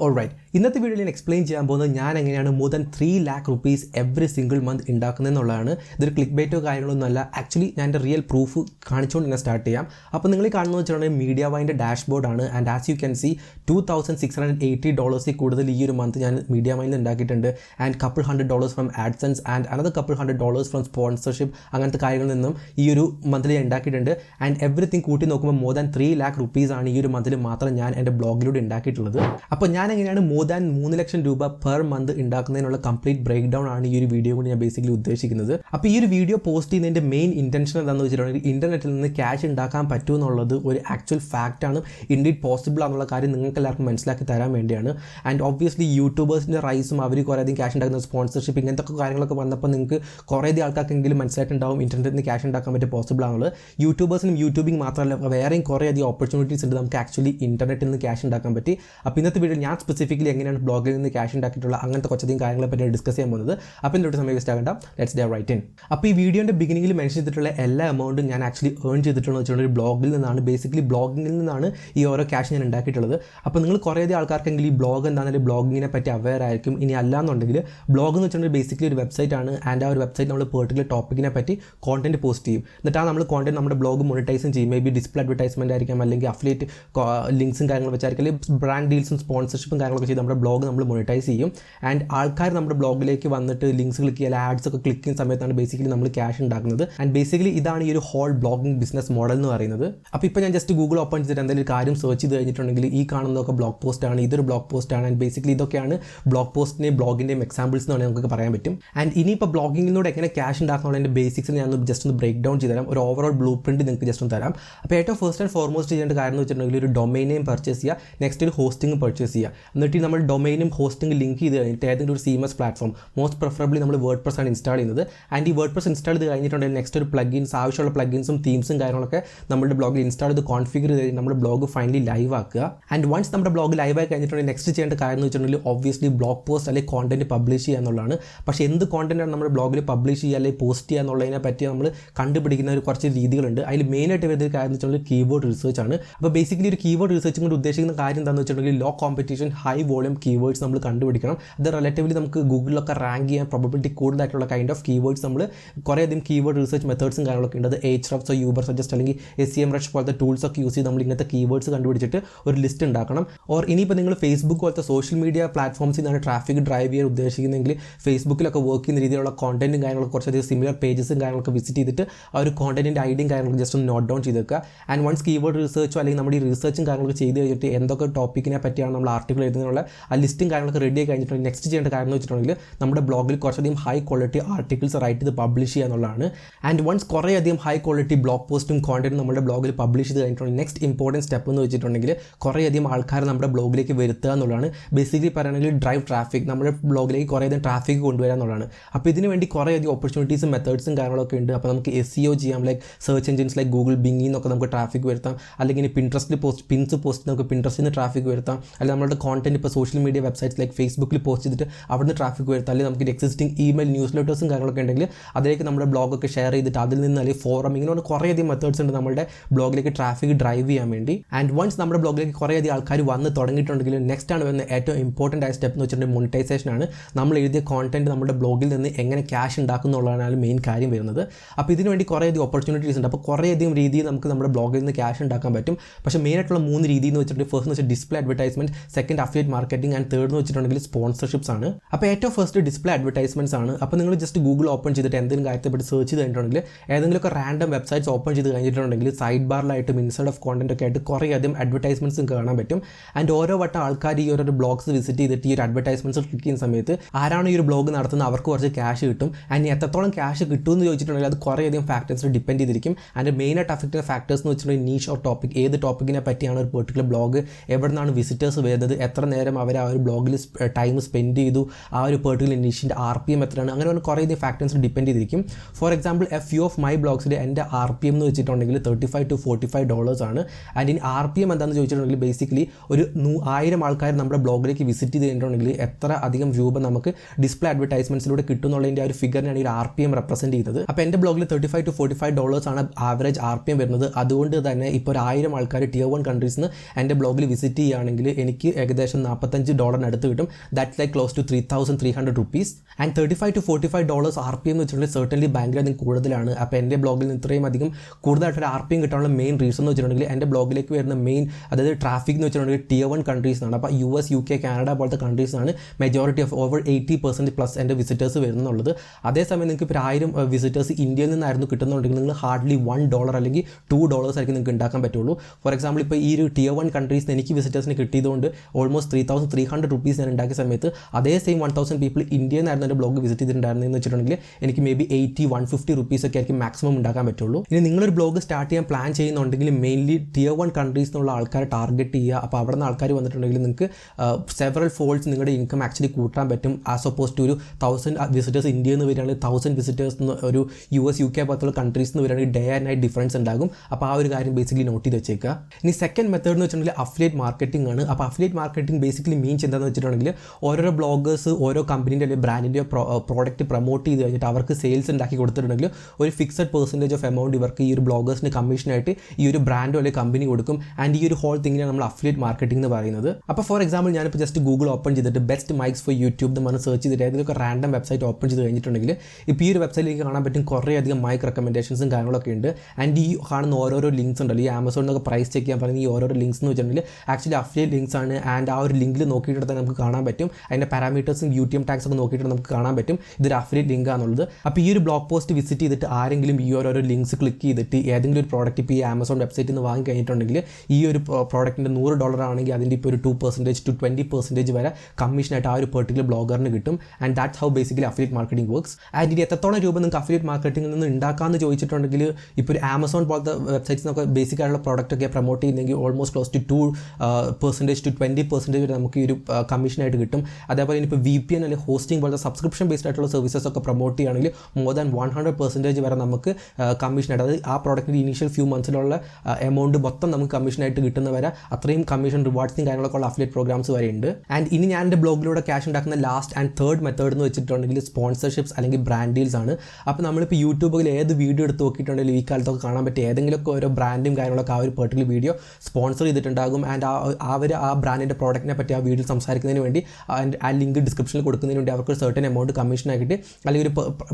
Alright ഇന്നത്തെ വീഡിയോയിൽ ഞാൻ എക്സ്പ്ലെയിൻ ചെയ്യാൻ പോകുന്നത് ഞാൻ എങ്ങനെയാണ് more than three lakh rupees every single month ഉണ്ടാക്കുന്നത് എന്നുള്ളതാണ് ഇതൊരു ക്ലിക്ക് ബൈറ്റോ കാര്യങ്ങളൊന്നും അല്ല. ആക്ച്വലി ഞാൻ എന്റെ റിയൽ പ്രൂഫ് കാണിച്ചുകൊണ്ട് തന്നെ സ്റ്റാർട്ട് ചെയ്യാം. അപ്പോൾ നിങ്ങൾ കാണുന്നത് വെച്ചിട്ടുണ്ടെങ്കിൽ മീഡിയ വൈന്റെ ഡാഷ്ബോർഡാണ് and as you can see two thousand six hundred eighty ഡോളേഴ്സിൽ കൂടുതൽ ഈ ഒരു മന്ത് ഞാൻ മീഡിയ വൈനിൽ ഉണ്ടാക്കിയിട്ടുണ്ട് and couple hundred dollars from AdSense and another couple hundred dollars from sponsorship അങ്ങനത്തെ കാര്യങ്ങളിൽ നിന്നും ഈ ഒരു മന്തിൽ ഞാൻ ഉണ്ടാക്കിയിട്ടുണ്ട് ആൻഡ് എവറിത്തിങ് കൂട്ടി നോക്കുമ്പോൾ more than three lakh rupees ആണ് ഈ ഒരു മന്തിൽ മാത്രം ഞാൻ എന്റെ ബ്ലോഗിലൂടെ ഉണ്ടാക്കിയിട്ടുള്ളത് അപ്പോൾ ഞാൻ എങ്ങനെയാണ് മോർ ദാൻ മൂന്ന് ലക്ഷം രൂപ പെർ മന്ത് ഉണ്ടാക്കുന്നതിനുള്ള കംപ്ലീറ്റ് ബ്രേക്ക് ഡൗൺ ആണ് ഈ ഒരു വീഡിയോ കൊണ്ട് ഞാൻ ബേസിക്കലി ഉദ്ദേശിക്കുന്നത്. അപ്പോൾ ഈ ഒരു വീഡിയോ പോസ്റ്റ് ചെയ്യുന്നതിന്റെ മെയിൻ ഇന്റൻഷൻ എന്താണെന്ന് വെച്ചിട്ടുണ്ടെങ്കിൽ ഇന്റർനെറ്റിൽ നിന്ന് ക്യാഷ് ഉണ്ടാക്കാൻ പറ്റുമെന്നുള്ളത് ഒരു ആക്ച്വൽ ഫാക്റ്റ് ആണ്. ഇൻഡീഡ് പോസിബിൾ ആണെന്നുള്ള കാര്യം നിങ്ങൾക്ക് എല്ലാവർക്കും മനസ്സിലാക്കി തരാൻ വേണ്ടിയാണ്. ആൻഡ് ഒബ്വിയസ്ലി യൂട്യൂബേഴ്സിന്റെ റൈസും അവർ കുറേയധികം ക്യാഷ് ഉണ്ടാക്കുന്ന സ്പോൺസർഷിപ്പ് ഇങ്ങനത്തെ കാര്യങ്ങളൊക്കെ വന്നപ്പോൾ നിങ്ങൾക്ക് കുറേയധികം ആൾക്കാർക്കെങ്കിലും മനസ്സിലായിട്ടുണ്ടാവും ഇന്റർനെറ്റിൽ നിന്ന് ക്യാഷ് ഉണ്ടാക്കാൻ പറ്റിയ പോസിബിൾ ആണുള്ളത് യൂട്യൂബേഴ്സിനും യൂട്യൂബിംഗ് മാത്രമല്ല വേറെയും കുറേയധികം ഓപ്പർച്യൂണിറ്റീസ് ഉണ്ട് നമുക്ക് ആക്ച്വലി ഇന്റർനെറ്റിൽ നിന്ന് ക്യാഷ് ഉണ്ടാക്കാൻ പറ്റി. അപ്പോൾ ഇന്നത്തെ വീഡിയോ ഞാൻ സ്പെസിഫിക്കലി എങ്ങനെയാണ് ബ്ലോഗിൽ നിന്ന് ക്യാഷ് ഉണ്ടാക്കിയിട്ടുള്ള അങ്ങനത്തെ കുറച്ചധികം കാര്യങ്ങളെ പറ്റി ഡിസ്കസ് ചെയ്യാൻ പോകുന്നത്. അപ്പോൾ എന്തൊരു സമയം വേസ്റ്റ് ആകണ്ട. ലെറ്റ്സ് ഡേ റൈറ്റ് ഇൻ അപ്പോൾ ഈ വീഡിയോന്റെ ബിഗിനിങ്ങിൽ മെൻഷൻ ചെയ്തിട്ടുള്ള എല്ലാ എമൗണ്ടും ഞാൻ ആക്ച്വലി ഏൺ ചെയ്തിട്ടുള്ളത് വെച്ചിട്ടുണ്ടെങ്കിൽ ഒരു ബ്ലോഗിൽ നിന്നാണ് ബേസിക്കലി ബ്ലോഗിങ്ങിൽ നിന്നാണ് ഈ ഓരോ ക്യാഷ് ഞാൻ ഉണ്ടാക്കിയിട്ടുള്ളത്. അപ്പോൾ നിങ്ങൾ കുറേയധികം ആൾക്കാർക്കെങ്കിലും ഈ ബ്ലോഗ് എന്താണെങ്കിലും ബ്ലോഗിങ്ങിനെ പറ്റി അവെയർ ആയിരിക്കും. ഇനി അല്ലാന്നുണ്ടെങ്കിൽ ബ്ലോഗ് എന്ന് വെച്ചിട്ടുണ്ടെങ്കിൽ ബേസിക്കലി ഒരു വെബ്സൈറ്റ് ആണ്. ആൻഡ് ആ ഒരു വെബ്സൈറ്റ് നമ്മൾ പെർട്ടിക്കുലർ ടോപ്പിക്കിനെ പറ്റി കോണ്ടന്റ് പോസ്റ്റ് ചെയ്യും. എന്നിട്ട് ആ നമ്മൾ കോണ്ടന്റ് നമ്മുടെ ബ്ലോഗ് മോണിറ്റൈസും ചെയ്യും. മേ ബി ഡിസ്പ്ലേ അഡ്വർടൈസ്മെന്റ് ആയിരിക്കാം അല്ലെങ്കിൽ അഫിലേറ്റ് ലിങ്ക്സും കാര്യങ്ങളും വെച്ചായിരിക്കും. അല്ലെങ്കിൽ ബ്രാൻഡ് ഡീൽസും സ്പോൺസർഷിപ്പും കാര്യങ്ങളൊക്കെ ചെയ്ത് നമ്മുടെ ബ്ലോഗ് നമ്മൾ മോണിറ്റൈസ് ചെയ്യും. ആൻഡ് ആൾക്കാർ നമ്മുടെ ബ്ലോഗിലേക്ക് വന്നിട്ട് ലിങ്ക്സ് ക്ലിക്ക് ചെയ്യുക ആഡ്സ് ഒക്കെ ക്ലിക്ക് ചെയ്യുന്ന സമയത്താണ് ബേസിക്കലി നമ്മൾ ക്യാഷ് ഉണ്ടാക്കുന്നത്. ആൻഡ് ബേസിക്കലി ഇതാണ് ഈ ഒരു ഹോൾ ബ്ലോഗിംഗ് ബിസിനസ് മോഡൽ എന്ന് പറയുന്നത്. അപ്പോൾ ഇപ്പോൾ ഞാൻ ജസ്റ്റ് ഗൂഗിൾ ഓപ്പൺ ചെയ്തിട്ട് എന്തെങ്കിലും കാര്യം സെർച്ച് ചെയ്ത് കഴിഞ്ഞിട്ടുണ്ടെങ്കിൽ ഈ കാണുന്നതൊക്കെ ബ്ലോഗ് പോസ്റ്റ് ആണ് ഇതൊരു ബ്ലോഗ് പോസ്റ്റ് ആണ്. ആൻഡ് ബേസിക്കലി ഇതൊക്കെയാണ് ബ്ലോഗ് പോസ്റ്റിന്റെയും ബ്ലോഗിന്റെയും എക്സാമ്പിൾസ് എന്ന് നമുക്ക് പറയാൻ പറ്റും. ആൻഡ് ഇനിയിപ്പോൾ ബ്ലോഗിങ്ങിലൂടെ എങ്ങനെ ക്യാഷ് ഉണ്ടാക്കുന്നതിന്റെ ബേസിക്സ് ഞാൻ ജസ്റ്റ് ഒന്ന് ബ്രേക്ക് ഡൗൺ ചെയ്ത് തരാം ഒരു ഓവറോൾ ബ്ലൂ പ്രിന്റ് നിങ്ങൾക്ക് ജസ്റ്റ് ഒന്ന് തരാം. അപ്പോൾ ഏറ്റവും ഫസ്റ്റ് ആൻഡ് ഫോർമോസ്റ്റ് ചെയ്യേണ്ട കാര്യം എന്ന് വെച്ചിട്ടുണ്ടെങ്കിൽ ഒരു ഡൊമൈനെയും പർച്ചേസ് ചെയ്യുക നെക്സ്റ്റ് ഒരു ഹോസ്റ്റിംഗ് പർച്ചേസ് ചെയ്യുക. എന്നിട്ട് നമ്മൾ ഡൊമൈനും ഹോസ്റ്റിംഗ് ലിങ്ക് ചെയ്ത് കഴിഞ്ഞിട്ട് ഏതെങ്കിലും ഒരു സീമസ് പ്ലാറ്റ്ഫോം മോസ്റ്റ് പ്രിഫറബിളി നമ്മൾ വേർഡ് പ്രസ് ആണ് ഇൻസ്റ്റാൾ ചെയ്യുന്നത്. ആൻഡ് ഈ വേർഡ് പ്രസ് ഇൻസ്റ്റാൾ ചെയ്ത് കഴിഞ്ഞിട്ടുണ്ടെങ്കിൽ നെക്സ്റ്റ് ഒരു പ്ലഗിൻസ് ആവശ്യമുള്ള പ്ലഗിൻസും തീംസും കാര്യങ്ങളൊക്കെ നമ്മുടെ ബ്ലോഗിൽ ഇൻസ്റ്റാൾ ചെയ്ത് കോൺഫിഗർ ചെയ്ത് നമ്മുടെ ബ്ലോഗ് ഫൈനലി ലൈവ് ആക്കുക. ആൻഡ് വൺസ് നമ്മുടെ ബ്ലോഗ് ലൈവ് ആയി കഴിഞ്ഞിട്ടുണ്ടെങ്കിൽ നെക്സ്റ്റ് ചെയ്യേണ്ട കാര്യം എന്ന് വെച്ചിട്ടുണ്ടെങ്കിൽ ഒബ്വിയസ്ലി ബ്ലോഗ് പോസ്റ്റ് അല്ലെങ്കിൽ കോണ്ടന്റ് പബ്ലിഷ് ചെയ്യുക എന്നുള്ളതാണ്. പക്ഷേ എന്ത് കോണ്ടന്റാണ് നമ്മുടെ ബ്ലോഗിൽ പബ്ലിഷ് ചെയ്യുക അല്ലെങ്കിൽ പോസ്റ്റ് ചെയ്യുക എന്നുള്ളതിനെ പറ്റി നമ്മൾ കണ്ടുപിടിക്കുന്ന ഒരു കുറച്ച് രീതികളുണ്ട്. അതിൽ മെയിനായിട്ട് വരുന്ന കാര്യം എന്ന് വെച്ചിട്ടുണ്ടെങ്കിൽ കീബോർഡ് റിസർച്ച് ആണ്. അപ്പോൾ ബേസിക്കലി ഒരു കീബോർഡ് റിസർച്ചും കൊണ്ട് ഉദ്ദേശിക്കുന്ന കാര്യം എന്താണെന്ന് വെച്ചിട്ടുണ്ടെങ്കിൽ low competition high volume keywords നമ്മൾ കണ്ടുപിടിക്കണം. അത് റിലേറ്റീവ്ലി നമുക്ക് ഗൂഗിളിലൊക്കെ റാങ്ക് ചെയ്യാൻ പ്രോബിലിറ്റി കൂടുതലായിട്ടുള്ള കൈൻഡ് ഓഫ് കീവേഡ്സ് നമ്മൾ കുറേയധികം കീവേഡ് റിസർച്ച് മെത്തേഡ്സും കാര്യങ്ങളൊക്കെ ഉണ്ട്. അത് എച്ച് റഫ്സോ യൂബർ സജസ്റ്റ് അല്ലെങ്കിൽ എസ് സി എം റഷ് പോലത്തെ ടൂൾസ് ഒക്കെ യൂസ് ചെയ്ത് നമ്മൾ ഇങ്ങനത്തെ കീവേഡ്സ് കണ്ടുപിടിച്ചിട്ട് ഒരു ലിസ്റ്റ് ഉണ്ടാക്കണം. ഓർ ഇനിയിപ്പോൾ നിങ്ങൾ ഫേസ്ബുക്ക് പോലത്തെ സോഷ്യൽ മീഡിയ പ്ലാറ്റ്ഫോംസിൽ നിന്നാണ് ട്രാഫിക് ഡ്രൈവ് ചെയ്യാൻ ഉദ്ദേശിക്കുന്നതെങ്കിൽ ഫേസ്ബുക്കിലൊക്കെ വർക്ക് ചെയ്യുന്ന രീതിയിലുള്ള കോണ്ടന്റും കാര്യങ്ങളൊക്കെ കുറച്ചധികം സിമിലർ പേജസും കാര്യങ്ങളൊക്കെ വിസിറ്റ് ചെയ്തിട്ട് ആ ഒരു കോണ്ടന്റിന്റെ ഐഡിയും കാര്യങ്ങളൊക്കെ ജസ്റ്റ് ഒന്ന് നോട്ട് ഡൗൺ ചെയ്ത് വെക്കുക ആൻഡ് വൺസ് കീവേഡ് റിസർച്ചോ അല്ലെങ്കിൽ നമ്മുടെ ഈ റിസർച്ചും കാര്യങ്ങളൊക്കെ ചെയ്ത് കഴിഞ്ഞിട്ട് എന്തൊക്കെ ടോപ്പിക്കിനെ പറ്റിയാണ് നമ്മൾ ആർട്ടിക്കിൾ എഴുതുന്നതിനുള്ള ആ ലിസ്റ്റും കാര്യങ്ങളൊക്കെ റെഡി ആയി കഴിഞ്ഞിട്ടുണ്ടെങ്കിൽ നെക്സ്റ്റ് ചെയ്യേണ്ട കാര്യം എന്ന് വെച്ചിട്ടുണ്ടെങ്കിൽ നമ്മുടെ ബ്ലോഗിൽ കുറച്ചധികം ഹൈ ക്വാളിറ്റി ആർട്ടിക്കിൾസ് റൈറ്റ് ചെയ്ത് പബ്ലിഷ് ചെയ്യുക എന്നുള്ളതാണ്. ആൻഡ് വൺസ് കുറേയധികം ഹൈ ക്വാളിറ്റി ബ്ലോഗ് പോസ്റ്റും കോണ്ടന്റും നമ്മുടെ ബ്ലോഗിൽ പബ്ലിഷ് ചെയ്ത് കഴിഞ്ഞിട്ടുണ്ടെങ്കിൽ നെക്സ്റ്റ് ഇമ്പോർട്ടന്റ് സ്റ്റെപ്പ് എന്ന് വെച്ചിട്ടുണ്ടെങ്കിൽ കുറേയധികം ആൾക്കാർ നമ്മുടെ ബ്ലോഗിലേക്ക് വരുത്തുക എന്നുള്ളതാണ്. ബേസിക്കലി പറയുകയാണെങ്കിൽ ഡ്രൈവ് ട്രാഫിക് നമ്മുടെ ബ്ലോഗിലേക്ക് കുറേയധികം ട്രാഫിക് കൊണ്ടുവരിക എന്നുള്ളതാണ്. അപ്പോൾ ഇതിന് വേണ്ടി കുറേയധികം ഓപ്പർച്യൂണിറ്റീസും മെത്തേഡ്സും കാര്യങ്ങളൊക്കെ ഉണ്ട്. അപ്പോൾ നമുക്ക് എസ് സിഒ ചെയ്യാം like search engines like Google ബിങ്ങിൽ നിന്നൊക്കെ നമുക്ക് ട്രാഫിക് വരുത്താം. അല്ലെങ്കിൽ പിൻട്രസ്റ്റിൽ പോസ്റ്റ് പിൻസ് പോസ്റ്റ് നമുക്ക് പിൻട്രസ്റ്റിൽ നിന്ന് ട്രാഫിക് വരുത്താം. അല്ലെങ്കിൽ നമ്മുടെ കോണ്ടന്റ് ഇപ്പോൾ സോഷ്യൽ മീഡിയ വെബ്സൈറ്റ്സ് ലൈക്ക് ഫേസ്ബുക്കിൽ പോസ്റ്റ് ചെയ്തിട്ട് അവിടുന്ന് ട്രാഫിക് വരുത്താം അല്ലെങ്കിൽ നമുക്ക് എക്സിസ്റ്റിംഗ് ഇമെയിൽ ന്യൂസ് ലെറ്റേഴ്സും കാര്യങ്ങളൊക്കെ ഉണ്ടെങ്കിൽ അതിലേക്ക് നമ്മുടെ ബ്ലോഗൊക്കെ ഷെയർ ചെയ്തിട്ട് അതിൽ നിന്ന് അല്ലെങ്കിൽ ഫോറം ഇങ്ങനെ കുറേയധികം മെത്തേഡ്സ് ഉണ്ട് നമ്മുടെ ബ്ലോഗിലേക്ക് ട്രാഫിക് ഡ്രൈവ് ചെയ്യാൻ വേണ്ടി. ആൻഡ് വൺസ് നമ്മുടെ ബ്ലോഗിലേക്ക് കുറേയധികം ആൾക്കാർ വന്ന് തുടങ്ങിയിട്ടുണ്ടെങ്കിൽ നെക്സ്റ്റ് ആണ് വരുന്ന ഏറ്റവും ഇമ്പോർട്ടന്റ് ആയ സ്റ്റെപ്പ് എന്ന് വെച്ചിട്ടുണ്ടെങ്കിൽ മോണിറ്റൈസേഷൻ ആണ്. നമ്മൾ എഴുതിയ കോണ്ടന്റ് നമ്മുടെ ബ്ലോഗിൽ നിന്ന് എങ്ങനെ ക്യാഷ് ഉണ്ടാക്കുന്നുള്ളതാണ് മെയിൻ കാര്യം വരുന്നത്. അപ്പോൾ ഇതിനുവേണ്ടി കുറേയധികം ഓപ്പർച്യൂണിറ്റീസ് ഉണ്ട്. അപ്പോൾ കുറേയധികം രീതിയിൽ നമുക്ക് നമ്മുടെ ബ്ലോഗിൽ നിന്ന് ക്യാഷ് ഉണ്ടാക്കാൻ പറ്റും. പക്ഷേ മെയിൻ ആയിട്ടുള്ള മൂന്ന് രീതി എന്ന് വെച്ചിട്ടുണ്ടെങ്കിൽ ഫസ്റ്റ് എന്ന് വെച്ചാൽ display advertisement second affiliate marketing and third എന്ന് വെച്ചിട്ടുണ്ടെങ്കിൽ സ്പോൺസർഷിപ്സ് ആണ്. അപ്പോൾ ഏറ്റവും ഫസ്റ്റ് ഡിസ്പ്ലേ അഡ്വർടൈസ്മെന്റ്സ് ആണ്. അപ്പോൾ നിങ്ങൾ ജസ്റ്റ് ഗൂഗിൾ ഓപ്പൺ ചെയ്തിട്ട് എന്തെങ്കിലും കാര്യത്തെ പറ്റി സെർച്ച് ചെയ്ത് കഴിഞ്ഞിട്ടുണ്ടെങ്കിൽ ഏതെങ്കിലുമൊക്കെ റാൻഡം വെബ്സൈറ്റ്സ് ഓപ്പൺ ചെയ്ത് കഴിഞ്ഞിട്ടുണ്ടെങ്കിൽ സൈഡ് ബാറിലായിട്ടും ഇൻസൈഡ് ഓഫ് കോണ്ടന്റ് ഒക്കെ ആയിട്ട് കുറേ അധികം അഡ്വർടൈസ്മെന്റ്സും കാണാൻ പറ്റും. ആൻഡ് ഓരോ വട്ടം ആൾക്കാർ ഈ ഓരോ ബ്ലോഗ്സ് വിസിറ്റ് ചെയ്തിട്ട് ഈ ഒരു അഡ്വർടൈസ്മെന്റ്സ് ക്ലിക്ക് ചെയ്യുന്ന സമയത്ത് ആരാണ് ഈ ഒരു ബ്ലോഗ് നടത്തുന്നത് അവർക്ക് കുറച്ച് ക്യാഷ് കിട്ടും. ആൻഡ് എത്രത്തോളം ക്യാഷ് കിട്ടുമെന്ന് ചോദിച്ചിട്ടുണ്ടെങ്കിൽ അത് കുറേ അധികം ഫാക്ടേഴ്സ് ഡിപ്പെൻഡ് ചെയ്തിരിക്കും. ആൻഡ് മെയിൻ ആയിട്ട് അഫക്റ്റ് ഫാക്ടേഴ്സ് എന്ന് വെച്ചിട്ടുണ്ടെങ്കിൽ നീഷ് ഓർ ടോപ്പിക് ഏത് ടോപ്പിക്കിനെ പറ്റിയാണ് ഒരു പെർട്ടിക്കുലർ ബ്ലോഗ് എവിടെ നിന്നാണ് വിസിറ്റേഴ്സ് വരുന്നത് എത്ര നേരം അവർ ആ ഒരു ബ്ലോഗിൽ ടൈം സ്പെൻഡ് ചെയ്തു ആ ഒരു പെർട്ടിക്കുലർ നിഷിന്റെ ആർ പി എം എത്രയാണ്? അങ്ങനെ പറഞ്ഞ കുറേയധികം ഫാക്ടേഴ്സ് ഡിപ്പെൻഡ് ചെയ്തിരിക്കും. For example few of my ബ്ലോഗ്സിൽ എന്റെ ആർ പി എം എന്ന് വെച്ചിട്ടുണ്ടെങ്കിൽ thirty five to forty five dollars ആണ്. ആൻഡ് ഇനി ആർ പി എം എന്താണെന്ന് ചോദിച്ചിട്ടുണ്ടെങ്കിൽ ബേസിക്കലി ഒരു നൂ ആയിരം ആൾക്കാർ നമ്മുടെ ബ്ലോഗിലേക്ക് വിസിറ്റ് ചെയ്തിട്ടുണ്ടെങ്കിൽ എത്ര അധികം രൂപ നമുക്ക് ഡിസ്പ്ലേ അഡ്വർടൈസ്മെന്റ്സിലൂടെ കിട്ടുന്നുള്ളതിന്റെ ആ ഒരു ഫിഗറിനാണ് ഈ ആർ പി എം റെപ്രസെന്റ് ചെയ്തത്. അപ്പോൾ എന്റെ ബ്ലോഗിൽ thirty five to forty five dollars ആണ് ആവറേജ് ആർ പി എം വരുന്നത്. അതുകൊണ്ട് തന്നെ ഇപ്പോൾ ഒരു ആയിരം ആൾക്കാർ ടിയർ വൺ കൺട്രീസിൽ നിന്ന് എന്റെ ബ്ലോഗിൽ വിസിറ്റ് ചെയ്യുകയാണെങ്കിൽ എനിക്ക് ഏകദേശം നാൽപ്പത്തഞ്ച് ഡോളറിന് അടുത്ത് കിട്ടും. That's like close to three thousand three hundred rupees and thirty five to forty five dollars R P എന്ന് വെച്ചിട്ടുണ്ടെങ്കിൽ സെർട്ടൻലി ബാങ്കിൽ അതിന് കൂടുതലാണ്. അപ്പോൾ എന്റെ ബ്ലോഗിൽ നിന്ന് ഇത്രയും അധികം കൂടുതലായിട്ട് ആർ പി കിട്ടാനുള്ള മെയിൻ റീസൺ എന്ന് വെച്ചിട്ടുണ്ടെങ്കിൽ എന്റെ ബ്ലോഗിലേക്ക് വരുന്ന മെയിൻ അതായത് ട്രാഫിക് എന്ന് വെച്ചിട്ടുണ്ടെങ്കിൽ ടിയർ വൺ കൺട്രീസാണ് അപ്പോൾ U S U K Canada പോലത്തെ കൺട്രീസ് ആണ് majority of over eighty percent plus എന്റെ വിസിറ്റേഴ്സ് വരുന്നുള്ളത്. അതേസമയം നിങ്ങൾക്ക് ഇപ്പോൾ ആയിരം വിസിറ്റേഴ്സ് ഇന്ത്യയിൽ നിന്നായിരുന്നു കിട്ടുന്നുണ്ടെങ്കിൽ നിങ്ങൾ ഹാർഡ്ലി വൺ ഡോളർ അല്ലെങ്കിൽ ടു ഡോളേഴ്സ് ആയിരിക്കും നിങ്ങൾക്ക് ഉണ്ടാക്കാൻ പറ്റുള്ളൂ. ഫോർ എക്സാമ്പിൾ ഇപ്പോൾ ഈ ഒരു ടിയർ വൺ കൺട്രീസ് എനിക്ക് വിസിറ്റേഴ്സിന് കിട്ടിയതുകൊണ്ട് almost three thousand three hundred rupees ഞാൻ ഉണ്ടാക്കിയ സമയത്ത് അതേ സെയിം വൺ തൗസൻഡ് പീപ്പിൾ ഇന്ത്യയിൽ നിന്നായിരുന്നു എന്റെ ബ്ലോഗ് വിസിറ്റ് ചെയ്തിട്ടുണ്ടായിരുന്നു എന്ന് വെച്ചിട്ടുണ്ടെങ്കിൽ എനിക്ക് maybe eighty one fifty rupees ഒക്കെ ആയിരിക്കും മാക്സിമം ഉണ്ടാക്കാൻ പറ്റുള്ളൂ. ഇനി നിങ്ങളൊരു ബ്ലോഗ് സ്റ്റാർട്ട് ചെയ്യാൻ പ്ലാൻ ചെയ്യുന്നുണ്ടെങ്കിൽ മെയിൻലി ടിയർ വൺ കൺട്രീസ് എന്നുള്ള ആൾക്കാരെ ടാർഗറ്റ് ചെയ്യുക. അപ്പോൾ അവിടെ നിന്ന് ആൾക്കാർ വന്നിട്ടുണ്ടെങ്കിൽ നിങ്ങൾക്ക് സെവറൽ ഫോൾഡ്സ് നിങ്ങളുടെ ഇൻകം ആക്ച്വലി കൂട്ടാൻ പറ്റും. ആസ് ഒപ്പോസ് ടു ഒരു തൗസൻഡ് വിസിറ്റേഴ്സ് ഇന്ത്യയിൽ നിന്ന് വരികയാണെങ്കിൽ തൗസൻഡ് വിസിറ്റേഴ്സ് എന്ന് ഒരു യു എസ് യു കെ പോലത്തുള്ള കൺട്രീസ് എന്ന് വരികയാണെങ്കിൽ ഡേ ആൻഡ് നൈറ്റ് ഡിഫറൻസ് ഉണ്ടാകും. അപ്പോൾ ആ ഒരു കാര്യം ബേസിക്കലി നോട്ട് ചെയ്ത് വെച്ചേക്കുക. ഇനി സെക്കൻഡ് മെത്തേഡ് എന്ന് വെച്ചിട്ടുണ്ടെങ്കിൽ അഫ്ലേറ്റ് മാർക്കറ്റിംഗ് ആണ്. അപ്പോൾ അഫിലിയേറ്റ് മാർക്കറ്റിംഗ് ബേസിക്കലി മീൻസ് എന്താണെന്ന് വെച്ചിട്ടുണ്ടെങ്കിൽ ഓരോരോ ബ്ലോഗേഴ്സ് ഓരോ കമ്പനീന്റെ അല്ലെങ്കിൽ ബ്രാൻഡിന്റെ പ്രോഡക്റ്റ് പ്രൊമോട്ട് ചെയ്ത് കഴിഞ്ഞിട്ട് അവർക്ക് സെയിൽസ് ഉണ്ടാക്കി കൊടുത്തിട്ടുണ്ടെങ്കിൽ ഒരു ഫിക്സഡ് പെർസെന്റേജ് ഓഫ് എമൗണ്ട് ഇവർക്ക് ഈ ഒരു ബ്ലോഗേഴ്സിന് കമ്മീഷനായിട്ട് ഈ ഒരു ബ്രാൻഡോ അല്ലെങ്കിൽ കമ്പനി കൊടുക്കും. ആൻഡ് ഈ ഒരു ഹോൾ തിങ്ങിനെ നമ്മൾ അഫിലിയേറ്റ് മാർക്കറ്റിംഗ് എന്ന് പറയുന്നത്. അപ്പോൾ ഫോർ എക്സാമ്പിൾ ഞാനിപ്പോൾ ജസ്റ്റ് ഗൂഗിൾ ഓപ്പൺ ചെയ്തിട്ട് ബെസ്റ്റ് മൈക്സ് ഫോർ യൂട്യൂബ് എന്ന് പറഞ്ഞ് സെർച്ച് ചെയ്തിട്ട് ഏതെങ്കിലും റാൻഡം വെബ്സൈറ്റ് ഓപ്പൺ ചെയ്ത് കഴിഞ്ഞിട്ടുണ്ടെങ്കിൽ ഇപ്പോൾ ഈ ഒരു വെബ്സൈറ്റിലേക്ക് കാണാൻ പറ്റും കുറേയധികം മൈക്ക് റെക്കമെൻഡേഷൻസും കാര്യങ്ങളൊക്കെ ഉണ്ട്. ആൻഡ് ഈ കാണുന്ന ഓരോരോ ലിങ്ക്സ് ഉണ്ടല്ലോ ഈ ആമസോണിനൊക്കെ പ്രൈസ് ചെക്ക് ചെയ്യാൻ പറയുന്ന ഈ ഓരോരോ ലിങ്ക്സ് എന്ന് വെച്ചിട്ടുണ്ടെങ്കിൽ ആക്ച്വലി അഫിലിയേറ്റ് ലിങ്ക്സ് ആണ് ആൻഡ് ആ ഒരു ലിങ്കിൽ നോക്കിയിട്ട് തന്നെ നമുക്ക് കാണാൻ പറ്റും. അതിന്റെ പാരാമീറ്റേഴ്സും യു ടി എം ടാക്സ് ഒക്കെ നോക്കിയിട്ട് നമുക്ക് കാണാൻ പറ്റും. ഇതൊരു അഫിലിയേറ്റ് ലിങ്ക് ആണെന്നുള്ളത് അപ്പോൾ ഈ ഒരു ബ്ലോഗ് പോസ്റ്റ് വിസിറ്റ് ചെയ്തിട്ട് ആരെങ്കിലും ഈ ഓരോരോ ലിങ്ക്സ് ക്ലിക്ക് ചെയ്തിട്ട് ഏതെങ്കിലും ഒരു പ്രോഡക്റ്റ് ഇപ്പോൾ ഈ ആമസോൺ വെബ്സൈറ്റിൽ നിന്ന് വാങ്ങി കഴിഞ്ഞിട്ടുണ്ടെങ്കിൽ ഈ ഒരു പ്രോഡക്റ്റിന്റെ നൂറ് ഡോളർ ആണെങ്കിൽ അതിന്റെ ഇപ്പോൾ ഒരു two percentage to twenty percentage വരെ കമ്മീഷനായിട്ട് ആ ഒരു പെർട്ടിക്കുലർ ബ്ലോഗറിന് കിട്ടും. And that's how basically affiliate marketing works and ഇനി എത്രത്തോളം രൂപ നിങ്ങൾക്ക് അഫിലിയേറ്റ് മാർക്കറ്റിംഗിൽ നിന്ന് ഉണ്ടാക്കാമെന്ന് ചോദിച്ചിട്ടുണ്ടെങ്കിൽ ഇപ്പോൾ ഒരു ആമസോൺ പോലത്തെ വെബ്സൈറ്റ്സ് ഒക്കെ ബേസിക് ആയിട്ടുള്ള പ്രോഡക്റ്റ് ഒക്കെ പ്രൊമോട്ട് ചെയ്യുന്നെങ്കിൽ almost close to two percentage to twenty percentage വരെ നമുക്ക് ഈ ഒരു കമ്മീഷനായിട്ട് കിട്ടും. അതേപോലെ ഇനിയിപ്പോൾ വി പി എൻ അല്ലെങ്കിൽ ഹോസ്റ്റിംഗ് പോലത്തെ സബ്സ്ക്രിപ്ഷൻ ബേസ്ഡ് ആയിട്ടുള്ള സർവീസസ് ഒക്കെ പ്രൊമോട്ട് ചെയ്യുകയാണെങ്കിൽ more than one hundred percentage വരെ നമുക്ക് കമ്മീഷനായിട്ട് അതായത് ആ പ്രോഡക്റ്റിന്റെ ഇനീഷ്യൽ ഫ്യൂ മന്ത്സിലുള്ള എമൗണ്ട് മൊത്തം നമുക്ക് കമ്മീഷനായിട്ട് കിട്ടുന്ന വരെ അത്രയും കമ്മീഷൻ റിവാർഡ്സും കാര്യങ്ങളൊക്കെ ഉള്ള അഫിലേറ്റ് പ്രോഗ്രാംസ് വരെ ഉണ്ട്. ആൻഡ് ഇനി ഞാൻ എന്റെ ബ്ലോഗിലൂടെ ക്യാഷ് ഉണ്ടാക്കുന്ന ലാസ്റ്റ് ആൻഡ് തേർഡ് മെത്തേഡ് എന്ന് വെച്ചിട്ടുണ്ടെങ്കിൽ സ്പോൺസർഷിപ്സ് അല്ലെങ്കിൽ ബ്രാൻഡ് ഡീൽസ് ആണ്. അപ്പോൾ നമ്മളിപ്പോൾ യൂട്യൂബിൽ ഏത് വീഡിയോ എടുത്ത് നോക്കിയിട്ടുണ്ടെങ്കിൽ ഈ കാലത്തൊക്കെ കാണാൻ പറ്റിയ ഏതെങ്കിലുമൊക്കെ ഓരോ ബ്രാൻഡും കാര്യങ്ങളൊക്കെ ആ ഒരു പെർട്ടിക്കുലർ വീഡിയോ സ്പോൺസർ ചെയ്തിട്ടുണ്ടാകും. ആൻഡ് ആ അവർ ആ ബ്രാൻഡിന്റെ പ്രോഡക്റ്റിനെ പറ്റി ആ വീഡിയോ സംസാരിക്കുന്നതിന് വേണ്ടി ആ ലിങ്ക് ഡിസ്ക്രിപ്ഷനിൽ കൊടുക്കുന്നതിന് വേണ്ടി അവർക്ക് സർട്ടൻ എമൗണ്ട് കമ്മീഷൻ ആയിട്ട് അല്ലെങ്കിൽ ഒരു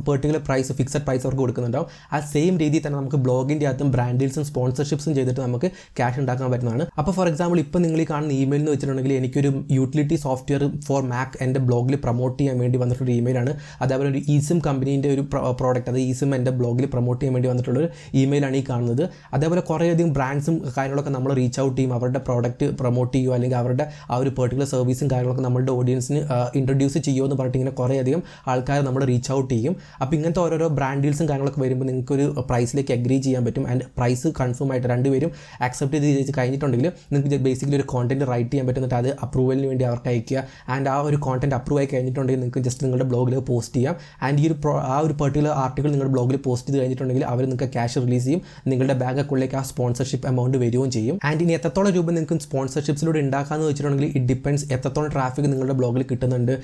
പെർട്ടിക്കുലർ പ്രൈസ് ഫിക്സഡ് പ്രൈസ് അവർക്ക് കൊടുക്കുന്നുണ്ടാവും. ആ സെയിം രീതിയിൽ തന്നെ നമുക്ക് ബ്ലോഗിന്റെ അകത്തും ബ്രാൻഡ് ഡീൽസും സ്പോൺസർഷിപ്സും ചെയ്തിട്ട് നമുക്ക് ക്യാഷ് ഉണ്ടാക്കാൻ പറ്റുന്നതാണ്. അപ്പോൾ ഫോർ എക്സാമ്പിൾ ഇപ്പോൾ നിങ്ങൾ ഈ കാണുന്ന ഇമെയിൽ എന്ന് വെച്ചിട്ടുണ്ടെങ്കിൽ എനിക്കൊരു യൂട്ടിലിറ്റി സോഫ്റ്റ്വെയർ ഫോർ മാക് എന്റെ ബ്ലോഗിൽ പ്രൊമോട്ട് ചെയ്യാൻ വേണ്ടി വന്നിട്ടുള്ള ഇമെയിലാണ് അതേപോലെ ഒരു ഈസിം കമ്പനീന്റെ ഒരു പ്രോഡക്റ്റ് അത് ഈസിം എന്റെ ബ്ലോഗിൽ പ്രൊമോട്ട് ചെയ്യാൻ വേണ്ടി വന്നിട്ടുള്ള ഒരു ഇമെയിലാണ് ഈ കാണുന്നത്. അതേപോലെ കുറേയധികം ബ്രാൻഡ്സും കാര്യങ്ങളൊക്കെ നമ്മൾ റീച്ച് ഔട്ട് ചെയ്യും. അവരുടെ പ്രോഡക്റ്റ് പ്രൊമോട്ട് ചെയ്യുക അല്ലെങ്കിൽ അവരുടെ ആ ഒരു പെർട്ടിക്കുലർ സർവീസും കാര്യങ്ങളൊക്കെ നമ്മളുടെ ഓഡിയൻസിന് ഇൻട്രൊഡ്യൂസ് ചെയ്യുമോ എന്ന് പറഞ്ഞിട്ട് ഇങ്ങനെ കുറേയധികം ആൾക്കാർ നമ്മൾ റീച്ച് ഔട്ട് ചെയ്യും. അപ്പോൾ ഇങ്ങനത്തെ ഓരോരോ ബ്രാൻഡ് ഡീൽസും കാര്യങ്ങളൊക്കെ വരുമ്പോൾ നിങ്ങൾക്കൊരു പ്രൈസിലേക്ക് അഗ്രി ചെയ്യാൻ പറ്റും. ആൻഡ് പ്രൈസ് കൺഫേം ആയിട്ട് രണ്ടുപേരും അക്സെപ്റ്റ് ചെയ്ത് കഴിഞ്ഞിട്ടുണ്ടെങ്കിൽ നിങ്ങൾക്ക് ബേസിക്കലി ഒരു കോണ്ടന്റ് റൈറ്റ് ചെയ്യാൻ പറ്റും. എന്നിട്ട് അത് അപ്രൂവലിന് വേണ്ടി അവർക്ക് അയക്കുക ആൻഡ് ആ ഒരു കോണ്ടന്റ് അപ്രൂവ് ആയി കഴിഞ്ഞിട്ടുണ്ടെങ്കിൽ നിങ്ങൾക്ക് ജസ്റ്റ് നിങ്ങളുടെ ബ്ലോഗിൽ പോസ്റ്റ് ചെയ്യാം. ആൻഡ് ഈ ഒരു ആ ഒരു പെർട്ടിക്കുലർ ആർട്ടിക്കിൾ നിങ്ങളുടെ ബ്ലോഗിൽ പോസ്റ്റ് ചെയ്ത് കഴിഞ്ഞിട്ടുണ്ടെങ്കിൽ അവർ നിങ്ങൾക്ക് ക്യാഷ് റിലീസ് ചെയ്യും. നിങ്ങളുടെ ബാങ്ക് അക്കൗണ്ടിലേക്ക് ആ സ്പോൺസർഷിപ്പ് എമൗണ്ട് വരികയും ചെയ്യും. ആൻഡ് ഇനി എത്രത്തോളം രൂപ നിങ്ങൾക്ക് സ്പോൺസർഷിപ്സിലൂടെ ഉണ്ടാക്കാമെന്ന് വെച്ചിട്ടുണ്ടെങ്കിൽ ഇറ്റ് ഡിപ്പെൻസ് എത്രത്തോളം ട്രാഫിക് നിങ്ങളുടെ ബ്ലോഗിൽ കിട്ടുന്നുണ്ട്.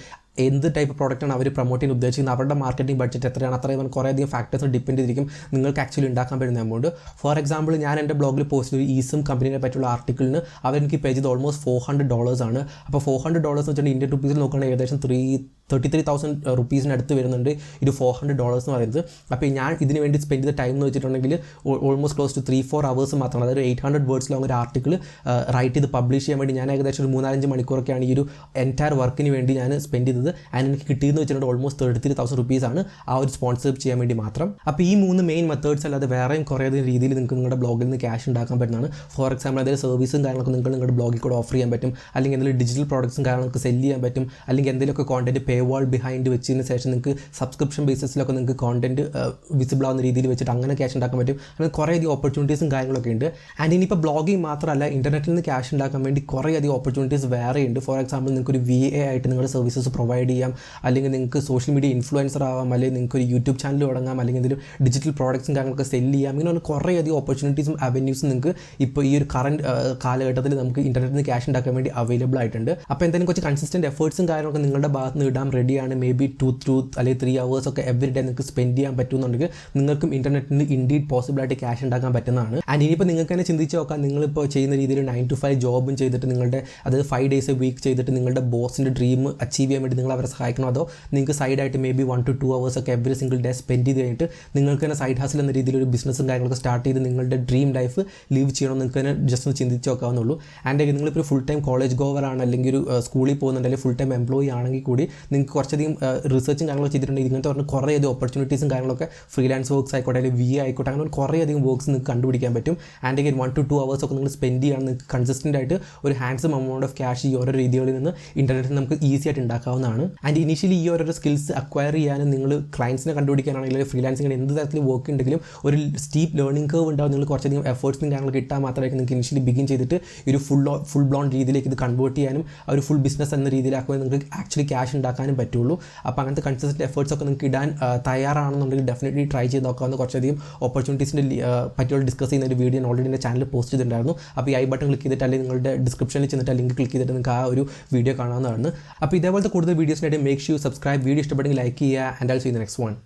എന്ത് ടൈപ്പ് പ്രോഡക്റ്റാണ് അവർ പ്രൊമോട്ട് ചെയ്യാൻ ഉദ്ദേശിക്കുന്നത്? അവരുടെ മാർക്കറ്റിംഗ് ബഡ്ജറ്റ് എത്രയാണ്? അത്രയും കുറേയധികം ഫാക്ടേഴ്സ് ഡിപ്പെൻഡ് ചെയ്തിരിക്കും. നിങ്ങൾക്ക് ആക്ച്വലി ഉണ്ടാക്കാൻ പറ്റുന്ന എമൗണ്ട് ഫോർ എക്സാമ്പിൾ ഞാൻ എന്റെ ബ്ലോഗിൽ പോസ്റ്റ് ചെയ്തു ഈസും കമ്പനിയെ പറ്റിയുള്ള ആർട്ടിക്കിളിന് അവർ എനിക്ക് പേ ചെയ്ത് ഓൾമോസ്റ്റ് ഫോർ ഹൺഡ്രഡ് ഡോളേഴ്സ് ആണ്. അപ്പോൾ ഫോർ ഹൺഡ്രഡ് ഡോളേഴ്സ് വെച്ചിട്ട് ഇന്ത്യൻ റുപ്പീസിൽ നോക്കുകയാണെങ്കിൽ ഏകദേശം ത്രീ തേർട്ടി ത്രീ തൗസൻഡ് റുപ്പീസിന് അടുത്ത് വരുന്നുണ്ട്. ഇത് ഫോർ ഹൺഡ്രഡ് ഡോളേഴ്സ് എന്ന് പറയുന്നത്. അപ്പോൾ ഞാൻ ഇതിന് വേണ്ടി സ്പെൻഡ് ചെയ്ത ടൈം എന്ന് വെച്ചിട്ടുണ്ടെങ്കിൽ almost close to three four hours മാത്രമാണ് അതായത് എയ്റ്റ് ഹൺഡ്രഡ് വേർഡ്സ് ലോങ് ഒരു ആർട്ടിക്കിൾ റൈറ്റ് ചെയ്ത് പബ്ലിഷ് ചെയ്യാൻ വേണ്ടി ഞാൻ ഏകദേശം ഒരു മൂന്നാലഞ്ച് മണിക്കൂറൊക്കെയാണ് ഈ ഒരു എന്റയർ വർക്കിന് വേണ്ടി ഞാൻ സ്പെൻഡ് ചെയ്തത്. ആൻഡ് എനിക്ക് കിട്ടിയെന്ന് വെച്ചിട്ടുണ്ടെങ്കിൽ ഓൾമോസ്റ്റ് തേർട്ടി ത്രീ തൗസൻഡ് ആണ് ആ ഒരു സ്പോൺസർഷിപ്പ് ചെയ്യാൻ വേണ്ടി മാത്രം. അപ്പോൾ ഈ മൂന്ന് മെയിൻ മെത്തേഡ്സ് അല്ലാതെ വേറെയും കുറേ രീതിയിൽ നിങ്ങൾക്ക് നിങ്ങളുടെ ബ്ലോഗിൽ നിന്ന് ക്യാഷ് ഉണ്ടാക്കാൻ പറ്റുന്നതാണ്. ഫോർ എക്സാമ്പിൾ അതായത് സർവീസും കാര്യങ്ങളൊക്കെ നിങ്ങൾ നിങ്ങളുടെ ബ്ലോഗിൽ കൂടെ ഓഫർ ചെയ്യാൻ പറ്റും. അല്ലെങ്കിൽ എന്തെങ്കിലും ഡിജിറ്റൽ പ്രോഡക്ട്സും കാര്യങ്ങളൊക്കെ സെൽ ചെയ്യാൻ പറ്റും. അല്ലെങ്കിൽ എന്തെങ്കിലുമൊക്കെ കോണ്ടന്റ് പേ വാൾ ബിഹൈൻഡ് വെച്ചതിന് ശേഷം നിങ്ങൾക്ക് സബ്സ്ക്രിപ്ഷൻ ബേസിസിലൊക്കെ നിങ്ങൾക്ക് കോണ്ടന്റ് വിസിബിൾ ആവുന്ന രീതിയിൽ വെച്ചിട്ട് അങ്ങനെ ക്യാഷ് ഉണ്ടാക്കാൻ പറ്റും. അങ്ങനെ കുറേയധികം ഓപ്പർച്യൂണിറ്റീസും കാര്യങ്ങളൊക്കെ ഉണ്ട്. ആൻഡ് ഇനിയിപ്പോൾ ബ്ലോഗിങ് മാത്രമല്ല ഇന്റർനെറ്റിൽ നിന്ന് ക്യാഷ് ഉണ്ടാക്കാൻ വേണ്ടി കുറേയധികം ഓപ്പർച്യൂണിറ്റീസ് വേറെ ഉണ്ട് ഫോർ എക്സാമ്പിൾ നിങ്ങൾക്ക് ഒരു വി എ ആയിട്ട് നിങ്ങളുടെ സർവീസസ് പ്രൊവൈഡ് പ്രൊവൈഡ് ചെയ്യാം. അല്ലെങ്കിൽ നിങ്ങൾക്ക് സോഷ്യൽ മീഡിയ ഇൻഫ്ലുവൻസർ ആവാം അല്ലെങ്കിൽ നിങ്ങൾക്ക് ഒരു യൂട്യൂബ് ചാനൽ തുടങ്ങാം അല്ലെങ്കിൽ എന്തെങ്കിലും ഡിജിറ്റൽ പ്രോഡക്ട്സും കാര്യങ്ങളൊക്കെ സെൽ ചെയ്യാം. ഇങ്ങനെ പറഞ്ഞ കുറേയധികം ഓപ്പർച്യൂണിറ്റീസും അവന്യൂസും നിങ്ങൾക്ക് ഇപ്പോൾ ഈ ഒരു കറണ്ട് കാലഘട്ടത്തിൽ നമുക്ക് ഇന്റർനെറ്റിൽ നിന്ന് ക്യാഷ് ഉണ്ടാക്കാൻ വേണ്ടി അവൈലബിൾ ആയിട്ടുണ്ട്. അപ്പോൾ എന്തെങ്കിലും കുറച്ച് കൺസിസ്റ്റന്റ് എഫേർട്സും കാര്യങ്ങളൊക്കെ നിങ്ങളുടെ ഭാഗത്ത് നിന്ന് ഇടാൻ റെഡിയാണ് മേ ബി ടു ത്രൂ അല്ലെങ്കിൽ ത്രീ അവേഴ്സ് ഒക്കെ എവറി ഡേ നിങ്ങൾക്ക് സ്പെൻഡ് ചെയ്യാൻ പറ്റുന്നുണ്ടെങ്കിൽ നിങ്ങൾക്കും ഇന്റർനെറ്റിൽ ഇൻഡീഡ് പോസിബിൾ ആയിട്ട് ക്യാഷ് ഉണ്ടാക്കാൻ പറ്റുന്നതാണ്. ആൻഡ് ഇനിയിപ്പോൾ നിങ്ങൾക്ക് തന്നെ ചിന്തിച്ച് നോക്കാം. നിങ്ങളിപ്പോൾ ചെയ്യുന്ന രീതിയിൽ നയൻ ടു ഫൈവ് ജോബും ചെയ്തിട്ട് നിങ്ങളുടെ അതായത് ഫൈവ് ഡേയ്സ് വീക്ക് ചെയ്തിട്ട് നിങ്ങളുടെ ബോസിന്റെ ഡ്രീം അച്ചീവ് ചെയ്യാൻ വേണ്ടി നിങ്ങൾ അവരെ സഹായിക്കണോ? അതോ നിങ്ങൾക്ക് സൈഡായിട്ട് maybe one to two hours ഒക്കെ എവറി സിംഗിൾ ഡേ സ്പെൻഡ് ചെയ്ത് കഴിഞ്ഞിട്ട് നിങ്ങൾക്ക് തന്നെ സൈഡ് ഹാസിൽ എന്ന രീതിയിൽ ഒരു ബിസിനസ്സും കാര്യങ്ങളൊക്കെ സ്റ്റാർട്ട് ചെയ്ത് നിങ്ങളുടെ ഡ്രീം ലൈഫ് ലീവ് ചെയ്യണം നിങ്ങൾക്ക് തന്നെ ജസ്റ്റ് ഒന്ന് ചിന്തിച്ച് നോക്കാവുന്നുള്ളൂ ആൻഡ് നിങ്ങളിപ്പോൾ ഫുൾ ടൈം കോളേജ് ഗോവർ ആണ് അല്ലെങ്കിൽ ഒരു സ്കൂളിൽ പോകുന്നുണ്ട് അല്ലെങ്കിൽ ഫുൾ ടൈം എംപ്ലോയി ആണെങ്കിൽ കൂടി നിങ്ങൾക്ക് കുറച്ചധികം റിസർച്ചും കാര്യങ്ങളൊക്കെ ചെയ്തിട്ടുണ്ടെങ്കിൽ ഇങ്ങനത്തെ പറഞ്ഞ കുറേയധികം ഓപ്പർച്യൂണിറ്റീസും കാര്യങ്ങളൊക്കെ ഫ്രീലാൻസ് വർക്ക്സ് ആയിക്കോട്ടെ അല്ലെങ്കിൽ വി ആയിക്കോട്ടെ അങ്ങനെ കുറേയധികം വർക്ക്സ് നിങ്ങൾക്ക് കണ്ടുപിടിക്കാൻ പറ്റും. ആൻഡ് എങ്കിൽ വൺ ടു ടു അവേഴ്സ് ഒക്കെ നിങ്ങൾ സ്പെൻഡ് ചെയ്യണം നിങ്ങൾക്ക് കൺസിസ്റ്റന്റ് ആയിട്ട് ഒരു ഹാൻഡ്സം എമൗണ്ട് ഓഫ് ക്യാഷ് ഈ ഓരോ രീതികളിൽ നിന്ന് ഇന്റർനെറ്റിൽ നമുക്ക് ഈസി ആയിട്ട് ഉണ്ടാക്കാവുന്നതാണ്. ആൻഡ് ഇനീഷ്യലി ഈ ഓരോ സ്കിൽസ് അക്വയർ ചെയ്യാനും നിങ്ങൾ ക്ലയൻസിനെ കണ്ടുപിടിക്കാനാണെങ്കിലും ഫ്രീലാൻസിങ്ങിന് എന്ത് തരത്തിൽ വർക്ക് ഉണ്ടെങ്കിലും ഒരു സ്റ്റീപ്പ് ലേണിംഗ് കേവ് ഉണ്ടാവും. നിങ്ങൾ കുറച്ചധികം എഫേർട്സും കാര്യങ്ങൾ കിട്ടാൻ മാത്രമായിരിക്കും നിങ്ങൾക്ക് ഇനിഷ്യലി ബിഗിൻ ചെയ്തിട്ട് ഒരു ഫുൾ ഫുൾ ബ്ലോൺ രീതിയിലേക്ക് ഇത് കൺവേർട്ട് ചെയ്യാനും ആ ഒരു ഫുൾ ബിസിനസ് എന്ന രീതിയിലാക്കുമ്പോൾ നിങ്ങൾക്ക് ആക്ച്വലി ക്യാഷ് ഉണ്ടാക്കാനും പറ്റുള്ളൂ. അപ്പോൾ അങ്ങനത്തെ കൺസിസ്റ്റന്റ് എഫേർട്സ് ഒക്കെ നിങ്ങൾക്ക് ഇടാൻ തയ്യാറാണെന്നുണ്ടെങ്കിൽ ഡെഫിനറ്റ്ലി ട്രൈ ചെയ്ത് നോക്കാവുന്ന കുറച്ചധികം ഓപ്പർച്യൂണിറ്റീസിന്റെ പറ്റിയുള്ള ഡിസ്കസ് ചെയ്യുന്ന ഒരു വീഡിയോ ഞാൻ ഓൾറെഡി എന്റെ ചാനൽ പോസ്റ്റ് ചെയ്തിട്ടുണ്ടായിരുന്നു. അപ്പോൾ ഈ ഐ ബട്ടൺ ക്ലിക്ക് ചെയ്തിട്ട് അല്ലെങ്കിൽ നിങ്ങളുടെ ഡിസ്ക്രിപ്ഷനിൽ ചെന്നിട്ട് ലിങ്ക് ക്ലിക്ക് ചെയ്തിട്ട് നിങ്ങൾക്ക് ആ ഒരു വീഡിയോ കാണാവുന്നതാണ്. അപ്പോൾ ഇതേപോലത്തെ കൂടുതൽ വീഡിയോസിനായിട്ട് മേക്ക് ഷൂ സബ്സ്ക്രൈബ് വീഡിയോ ഇഷ്ടപ്പെട്ടെങ്കിൽ ലൈക്ക് ചെയ്യുക and also in next one